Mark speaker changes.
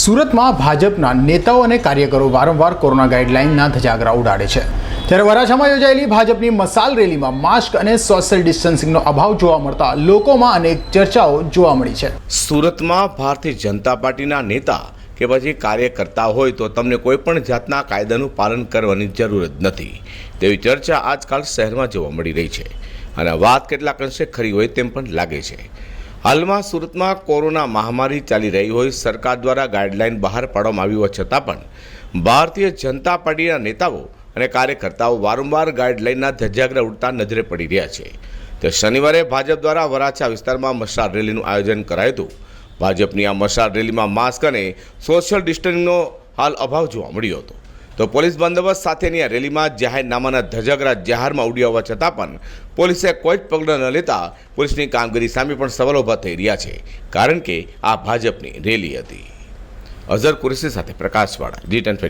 Speaker 1: સુરતમાં ભાજપના નેતાઓ અને કાર્યકરો વારંવાર કોરોના ગાઈડલાઇનના ધજાગરા ઉડાડે છે. ત્યારે વરાછામાં યોજાયેલી ભાજપની મસાલ રેલીમાં માસ્ક અને સોશિયલ ડિસ્ટન્સિંગનો અભાવ જોવા મળતા લોકોમાં અનેક ચર્ચાઓ જોવા મળી છે.
Speaker 2: સુરતમાં ભારતીય જનતા પાર્ટીના નેતા કે પછી કાર્યકર્તા હોય તો તમને કોઈ પણ જાતના કાયદાનું પાલન કરવાની જરૂર જ નથી. તેવી ચર્ચા આજકાલ શહેરમાં જોવા મળી રહી છે. અને વાત કેટલાક અંશે ખરી હોય તેમ પણ લાગે છે. હાલમાં સુરતમાં કોરોના મહામારી ચાલી રહી હોય સરકાર દ્વારા ગાઈડલાઈન બહાર પાડવામાં આવી હોવા છતાં પણ ભારતીય જનતા પાર્ટીના નેતાઓ અને કાર્યકર્તાઓ વારંવાર ગાઈડલાઈનના ધજાગરા ઉડતા નજરે પડી રહ્યા છે. તે શનિવારે ભાજપ દ્વારા વરાછા વિસ્તારમાં મશાલ રેલીનું આયોજન કરાયું હતું. ભાજપની આ મશાલ રેલીમાં માસ્ક અને સોશિયલ ડિસ્ટન્સિંગનો હાલ અભાવ જોવા મળ્યો હતો. તો પોલીસ બંદોબસ્ત સાથેની આ રેલીમાં જાહેરનામાના ધજગરા જાહેરમાં ઉડ્યા હોવા છતાં પણ પોલીસે કોઈ જ પગલાં ન લેતા પોલીસની કામગીરી સામે પણ સવાલ ઊભા થઈ રહ્યા છે, કારણ કે આ ભાજપની રેલી હતી. અઝર કુરેશી સાથે પ્રકાશવાળા જી ટેન